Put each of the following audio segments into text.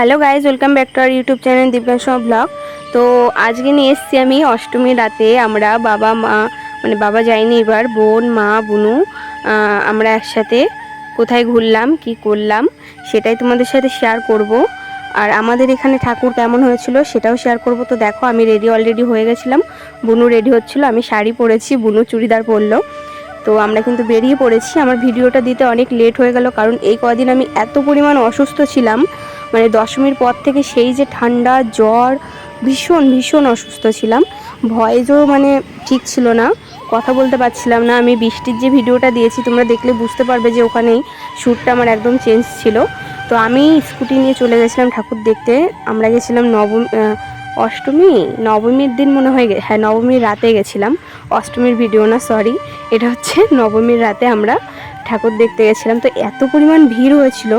Hello guys, welcome back to our YouTube channel Divyansh vlog. তো আজকে নিয়ে এসেছি আমি অষ্টমী রাতে। আমরা বাবা, মা মানে বাবা যায়নি এবার, বোন, মা, বুনু আমরা একসাথে কোথায় ঘুরলাম, কি করলাম, সেটাই তোমাদের সাথে শেয়ার করব। আর আমাদের এখানে ঠাকুর কেমন হয়েছিল সেটাও শেয়ার করব। তো দেখো, আমি রেডি অলরেডি হয়ে গেছিলাম। বুনু রেডি হচ্ছিল, আমি শাড়ি পরেছি, বুনু চুড়িদার পরলো। তো আমরা কিন্তু বেরিয়ে পড়েছি। আমার ভিডিওটা দিতে অনেক লেট হয়ে গেল, কারণ এই কদিন আমি এত পরিমাণ অসুস্থ ছিলাম। মানে দশমীর পর থেকে সেই যে ঠান্ডা, জ্বর, ভীষণ ভীষণ অসুস্থ ছিলাম। ভয়েসও মানে ঠিক ছিল না, কথা বলতে পারছিলাম না। আমি বৃষ্টির যে ভিডিওটা দিয়েছি, তোমরা দেখলে বুঝতে পারবে যে ওখানেই শ্যুটটা আমার একদম চেঞ্জ ছিল। তো আমি স্কুটি নিয়ে চলে গেছিলাম ঠাকুর দেখতে। আমরা গেছিলাম নবম অষ্টমী? নবমীর দিন মনে হয় হ্যাঁ নবমীর রাতে গেছিলাম। অষ্টমীর ভিডিও না সরি এটা হচ্ছে নবমীর রাতে আমরা ঠাকুর দেখতে গেছিলাম। তো এত পরিমাণ ভিড় হয়েছিল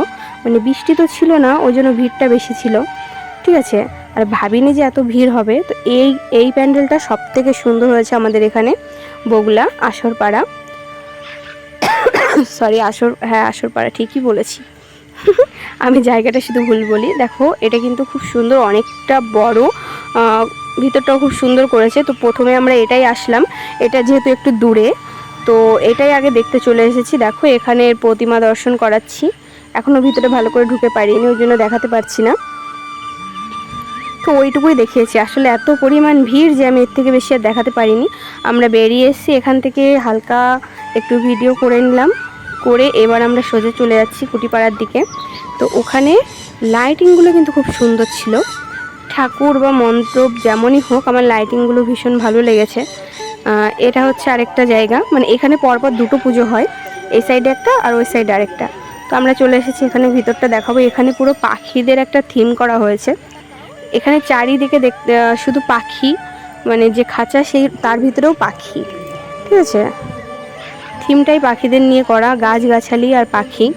মানে বৃষ্টি তো ছিল না, ওই জন্য ভিড়টা বেশি ছিল। ঠিক আছে? আর ভাবিনি যে এত ভিড় হবে। তো এই এই প্যান্ডেলটা সব থেকে সুন্দর হয়েছে আমাদের এখানে, বগুলা, আসরপাড়া। সরি আসর হ্যাঁ আসরপাড়া, ঠিকই বলেছি। আমি জায়গাটা শুধু ভুল বলি। দেখো, এটা কিন্তু খুব সুন্দর, অনেকটা বড় ভিতরটাও খুব সুন্দর করেছে। তো প্রথমে আমরা এটাই আসলাম। এটা যেহেতু একটু দূরে, তো এটাই আগে দেখতে চলে এসেছি। দেখো, এখানে প্রতিমা দর্শন করাচ্ছি। এখনও ভিতরে ভালো করে ঢুকে পারিনি, ওই জন্য দেখাতে পারছি না। তো ওইটুকুই দেখিয়েছি। আসলে এত পরিমাণ ভিড় যে আমি এর থেকে বেশি আর দেখাতে পারিনি। আমরা বেরিয়ে এসেছি, এখান থেকে হালকা একটু ভিডিও করে নিলাম। করে এবার আমরা সোজা চলে যাচ্ছি কুটিপাড়ার দিকে। তো ওখানে লাইটিংগুলো কিন্তু খুব সুন্দর ছিল। ঠাকুর বা মন্ত্রব যেমনই হোক, আমার লাইটিংগুলো ভীষণ ভালো লেগেছে। এটা হচ্ছে আরেকটা জায়গা। মানে এখানে পরপর দুটো পুজো হয়। এই সাইডে একটা আর ওই সাইডে আরেকটা। তো আমরা চলে এসেছি এখানে, ভিতরটা দেখাবো। এখানে পুরো পাখিদের একটা থিম করা হয়েছে। এখানে চারিদিকে দেখতে শুধু পাখি মানে যে খাঁচা সেই, তার ভিতরেও পাখি। ঠিক আছে? থিমটাই পাখিদের নিয়ে করা, গাছগাছালি আর পাখি।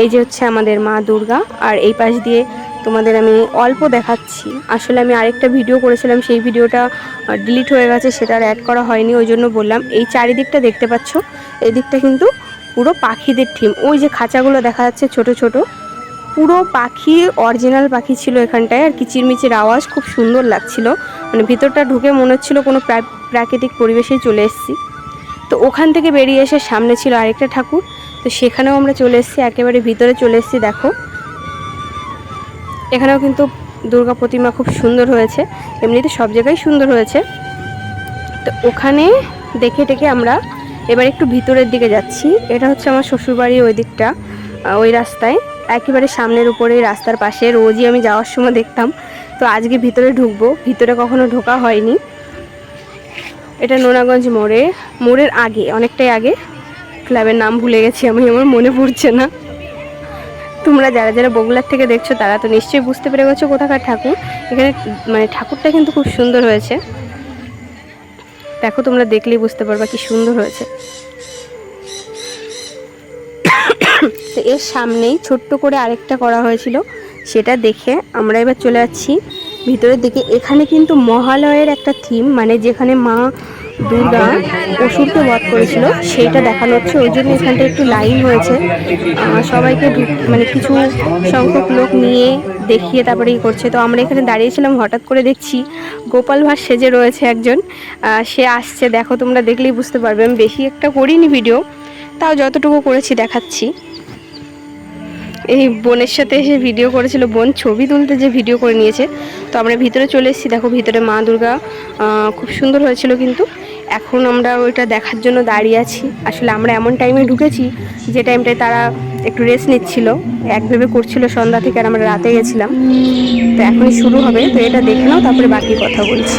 এই যে হচ্ছে আমাদের মা দুর্গা। আর এই পাশ দিয়ে তোমাদের আমি অল্প দেখাচ্ছি। আসলে আমি আরেকটা ভিডিও করেছিলাম, সেই ভিডিওটা ডিলিট হয়ে গেছে, সেটা আর অ্যাড করা হয়নি, ওই জন্য বললাম। এই চারিদিকটা দেখতে পাচ্ছ এই দিকটা কিন্তু পুরো পাখিদের থিম ওই যে খাঁচাগুলো দেখা যাচ্ছে ছোট ছোট। পুরো পাখি অরিজিনাল পাখি ছিল এখানটায়। আর কিচিরমিচির আওয়াজ খুব সুন্দর লাগছিল। মানে ভিতরটা ঢুকে মনে হচ্ছিল কোনো প্রা- প্রাকৃতিক পরিবেশেই চলে এসেছি। তো ওখান থেকে বেরিয়ে এসে সামনে ছিল আরেকটা ঠাকুর। তো সেখানেও আমরা চলে এসেছি। একেবারে ভিতরে চলে এসেছি, দেখো। এখানেও কিন্তু দুর্গা প্রতিমা খুব সুন্দর হয়েছে। এমনিতে সব জায়গায় সুন্দর হয়েছে। তো ওখানে দেখে টেকে আমরা এবার একটু ভিতরের দিকে যাচ্ছি। এটা হচ্ছে আমার শ্বশুরবাড়ির ওই দিকটা ওই রাস্তায়। একেবারে সামনের উপরে রাস্তার পাশে, রোজই আমি যাওয়ার সময় দেখতাম। তো আজকে ভিতরে ঢুকবো। ভিতরে কখনো ঢোকা হয়নি। এটা নোনাগঞ্জ মোড়ে। মোড়ের আগে, অনেকটাই আগে। ক্লাবের নাম ভুলে গেছি আমি, আমার মনে পড়ছে না। তোমরা যারা যারা বগুলার থেকে দেখছ, তারা তো নিশ্চয়ই বুঝতে পেরে গেছো কোথাকার ঠাকুর। এখানে মানে ঠাকুরটা কিন্তু খুব সুন্দর হয়েছে। দেখো তোমরা দেখলেই বুঝতে পারবা কি সুন্দর হয়েছে। তো এর সামনেই ছোট্ট করে আরেকটা করা হয়েছিল, সেটা দেখে আমরা এবার চলে যাচ্ছি। ভিতরের দিকে এখানে কিন্তু মহালয়ের একটা থিম মানে যেখানে মা দুর্গা অসুরকে বধ করেছিল, সেইটা দেখানো হচ্ছে। ওই জন্য এখানটা একটু লাইন হয়েছে সবাইকে মানে কিছু সংখ্যক লোক নিয়ে দেখিয়ে তারপরে ই করছে। তো আমরা এখানে দাঁড়িয়েছিলাম, হঠাৎ করে দেখছি গোপাল ভাঁড় সেজে রয়েছে একজন। সে আসছে, দেখো তোমরা দেখলেই বুঝতে পারবে। আমি বেশি একটা করিনি ভিডিও, তাও যতটুকু করেছি দেখাচ্ছি। এই বোনের সাথে এসে ভিডিও করেছিল, বোন ছবি তুলতে যে ভিডিও করে নিয়েছে। তো আমরা ভিতরে চলে এসেছি, দেখো ভিতরে মা দুর্গা খুব সুন্দর হয়েছিল কিন্তু। এখন আমরা ওইটা দেখার জন্য দাঁড়িয়ে আছি। আসলে আমরা এমন টাইমে ঢুকেছি, যে টাইমটায় তারা একটু রেস্ট নিচ্ছিল। এক ভেবে করছিল সন্ধ্যা থেকে আর আমরা রাতে গেছিলাম। তো এখনই শুরু হবে, তো এটা দেখে নাও, তারপরে বাকি কথা বলছি।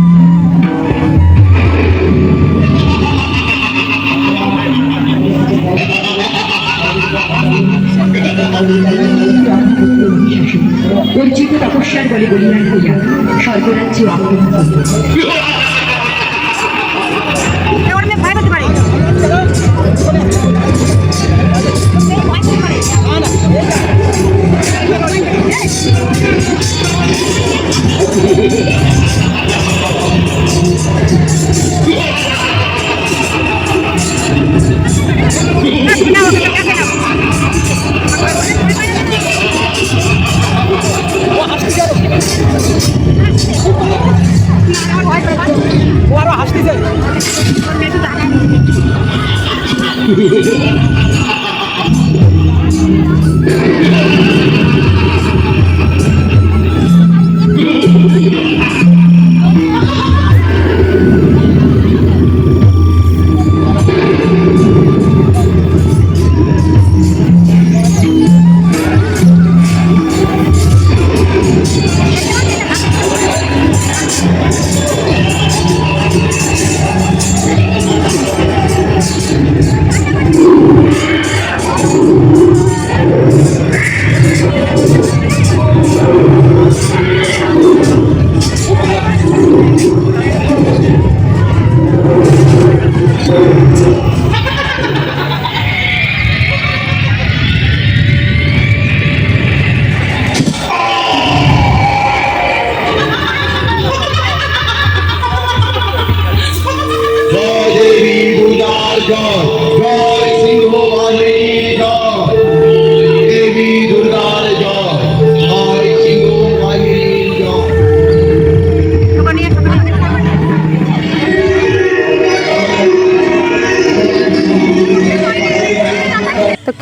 পরিচিত তপস্যার বলে বলিয়ান হইয়া স্বর্গরাজ্যে আক্রমণ করিল 我们去打他们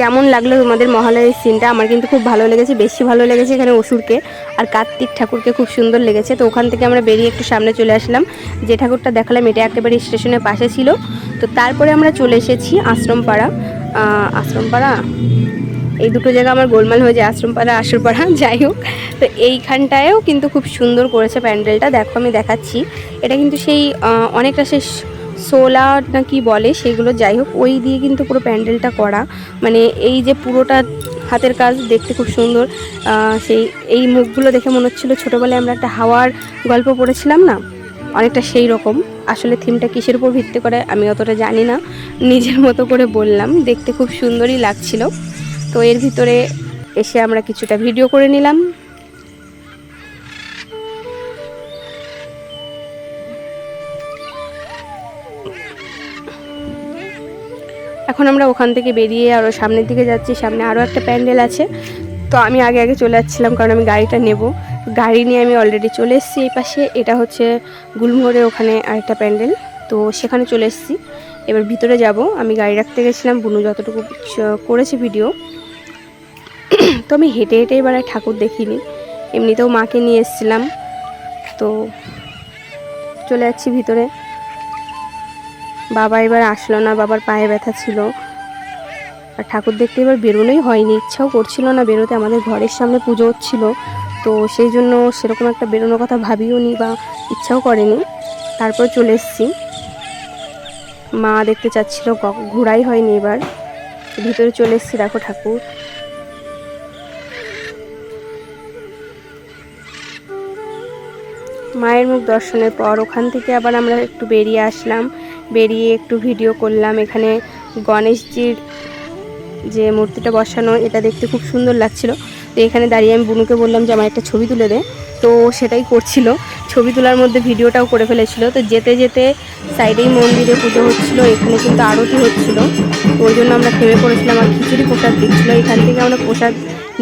কেমন লাগল তোমাদের মহালয়ের সিনটা আমার কিন্তু খুব ভালো লেগেছে, বেশি ভালো লেগেছে এখানে অসুরকে। আর কার্তিক ঠাকুরকে খুব সুন্দর লেগেছে। তো ওখান থেকে আমরা বেরিয়ে একটু সামনে চলে আসলাম। যে ঠাকুরটা দেখালাম, এটা একেবারে স্টেশনের পাশে ছিল। তো তারপরে আমরা চলে এসেছি আশ্রমপাড়া। আশ্রমপাড়া? এই দুটো জায়গা আমার গোলমাল হয়ে যায়, আশ্রমপাড়া, আশুরপাড়া, যাই হোক। তো এইখানটায়ও কিন্তু খুব সুন্দর করেছে প্যান্ডেলটা। দেখো আমি দেখাচ্ছি। এটা কিন্তু সেই অনেকটা সেই সোলার না কি বলে সেগুলো যাই হোক, ওই দিয়ে কিন্তু পুরো প্যান্ডেলটা করা। মানে এই যে পুরোটা হাতের কাজ দেখতে খুব সুন্দর। সেই, এই মুখগুলো দেখে মনে হচ্ছিল ছোটোবেলায় আমরা একটা হাওয়ার গল্প পড়েছিলাম না? অনেকটা সেই রকম। আসলে থিমটা কিসের উপর ভিত্তি করে আমি অতটা জানি না। নিজের মতো করে বললাম। দেখতে খুব সুন্দরই লাগছিল। তো এর ভিতরে এসে আমরা কিছুটা ভিডিও করে নিলাম। এখন আমরা ওখান থেকে বেরিয়ে আরও সামনের দিকে যাচ্ছি, সামনে আরও একটা প্যান্ডেল আছে। তো আমি আগে আগে চলে যাচ্ছিলাম কারণ আমি গাড়িটা নেব। গাড়ি নিয়ে আমি অলরেডি চলে এসেছি এই পাশে, এটা হচ্ছে গুলমোহরে ওখানে আরেকটা প্যান্ডেল। তো সেখানে চলে এসেছি। এবার ভিতরে যাব। আমি গাড়ি রাখতে গেছিলাম, বুনু যতটুকু করেছে ভিডিও তো আমি হেঁটে হেঁটে এবার ঠাকুর দেখিনি। এমনিতেও মাকে নিয়ে এসেছিলাম। তো চলে যাচ্ছি ভিতরে। বাবা এবার আসলো না, বাবার পায়ে ব্যথা ছিল। আর ঠাকুর দেখতে এবার বেরোনোই হয়নি, ইচ্ছাও করছিল না বেরোতে, আমাদের ঘরের সামনে পুজো হচ্ছিল। তো সেই জন্য সেরকম একটা বেরোনোর কথা ভাবিও নি বা ইচ্ছাও করেনি। তারপর চলে এসেছি। মা দেখতে চাচ্ছিল ঘোরাই হয়নি এবার। ভিতরে চলে এসেছি, দেখো ঠাকুর। মায়ের মুখ দর্শনের পর ওখান থেকে আবার আমরা একটু বেরিয়ে আসলাম। বেরিয়ে একটু ভিডিও করলাম। এখানে গণেশজির যে মূর্তিটা বসানো, এটা দেখতে খুব সুন্দর লাগছিল। তো এখানে দাঁড়িয়ে আমি বুনুকে বললাম যে আমার একটা ছবি তুলে দে। তো সেটাই করছিল। ছবি তোলার মধ্যে ভিডিওটাও করে ফেলেছিল। তো যেতে যেতে সাইডেই মন্দিরে পুজো হচ্ছিল, এখানে কিন্তু আরতি হচ্ছিল। ওই জন্য আমরা থেমে পড়েছিলাম আর খিচুড়ি প্রসাদ দিচ্ছিল। এখান থেকে আমরা প্রসাদ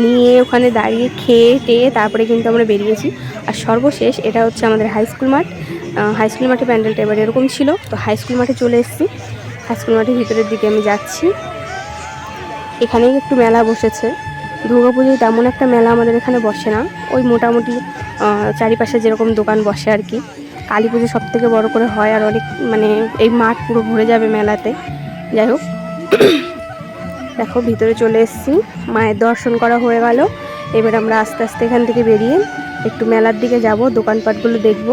নিয়ে ওখানে দাঁড়িয়ে খেয়ে টেয়ে তারপরে কিন্তু আমরা বেরিয়েছি। আর সর্বশেষ এটা হচ্ছে আমাদের হাই স্কুল মাঠ। হাই স্কুল মাঠে প্যান্ডেলটা এবার এরকম ছিল। তো হাই স্কুল মাঠে চলে এসেছি। হাই স্কুল মাঠের ভিতরের দিকে আমি যাচ্ছি। এখানেই একটু মেলা বসেছে। পুজোয় তেমন একটা মেলা আমাদের এখানে বসে না। ওই মোটামুটি চারিপাশে যেরকম দোকান বসে আর কি। কালী পুজো সব থেকে বড়ো করে হয় আর অনেক মানে এই মাঠ পুরো ভরে যাবে মেলাতে। যাই হোক, দেখো ভিতরে চলে এসেছি। মায়ের দর্শন করা হয়ে গেল। এবার আমরা আস্তে আস্তে এখান থেকে বেরিয়ে একটু মেলার দিকে যাব, দোকানপাটগুলো দেখব।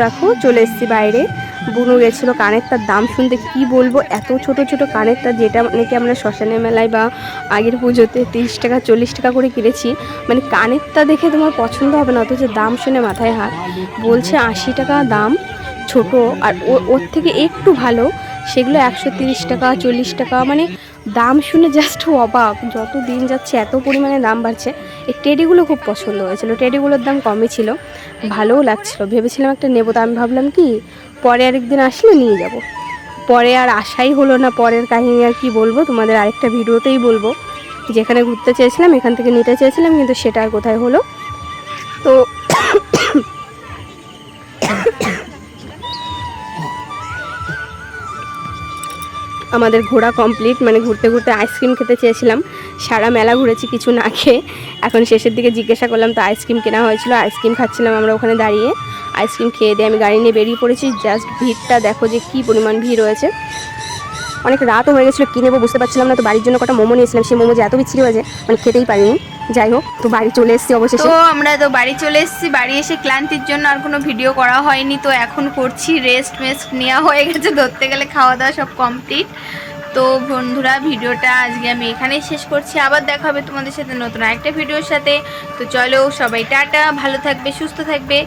দেখো, চলে এসেছি বাইরে। বুনু গেছিল কানের তার দাম শুনতে কি বলব? এত ছোট ছোট কানের তার যেটা নাকি আমরা শ্মশানে মেলায় বা আগের পুজোতে তিরিশ টাকা, চল্লিশ টাকা করে কিনেছি। মানে কানেরটা দেখে তোমার পছন্দ হবে না, অথচ দাম শুনে মাথায় হাত। বলছে আশি টাকা দাম, ছোট। আর ওর থেকে একটু ভালো, সেগুলো একশো তিরিশ টাকা, চল্লিশ টাকা মানে দাম শুনে জাস্ট অবাক। যত দিন যাচ্ছে, এত পরিমাণে দাম বাড়ছে। এই টেডিগুলো খুব পছন্দ হয়েছিল। টেডিগুলোর দাম কমই ছিল। ভালোও লাগছিল। ভেবেছিলাম একটা নেব। তো আমি ভাবলাম কি, পরে আরেকদিন আসলে নিয়ে যাব। পরে আর আশাই হলো না। পরের কাহিনী আর কি বলব? তোমাদের আরেকটা ভিডিওতেই বলব। যেখানে ঘুরতে চেয়েছিলাম, এখান থেকে নিতে চেয়েছিলাম, কিন্তু সেটা আর কোথায় হলো? তো আমাদের ঘোরা কমপ্লিট মানে ঘুরতে ঘুরতে আইসক্রিম খেতে চেয়েছিলাম। সারা মেলা ঘুরেছি, কিছু না খেয়ে। এখন শেষের দিকে জিজ্ঞাসা করলাম, তো আইসক্রিম কেনা হয়েছিল? আইসক্রিম খাচ্ছিলাম আমরা ওখানে দাঁড়িয়ে। আইসক্রিম খেয়ে দিয়ে আমি গাড়ি নিয়ে বেরিয়ে পড়েছি। জাস্ট ভিড়টা দেখো যে কী পরিমাণ ভিড় রয়েছে। অনেক রাতও হয়ে গেছিল কিনেবো বুঝতে পারছিলাম না। তো বাড়ির জন্য কটা মোমো নিয়েছিলাম। সেই মোমো যে এত বিচ্ছিরি হয়েছে মানে খেতেই পারিনি। যাই হোক, তো বাড়ি চলে এসেছি অবশ্যই তো আমরা তো বাড়ি চলে এসেছি, বাড়ি এসে ক্লান্তির জন্য আর কোনো ভিডিও করা হয়নি, তো এখন করছি রেস্ট মেস্ট নেওয়া হয়ে গেছে, ধরতে গেলে খাওয়া দাওয়া সব কমপ্লিট তো বন্ধুরা, ভিডিওটা আজকে আমি এখানেই শেষ করছি, আবার দেখা হবে তোমাদের সাথে নতুন একটা ভিডিওর সাথে। তো চলো সবাই টাটা, ভালো থাকবে, সুস্থ থাকবে।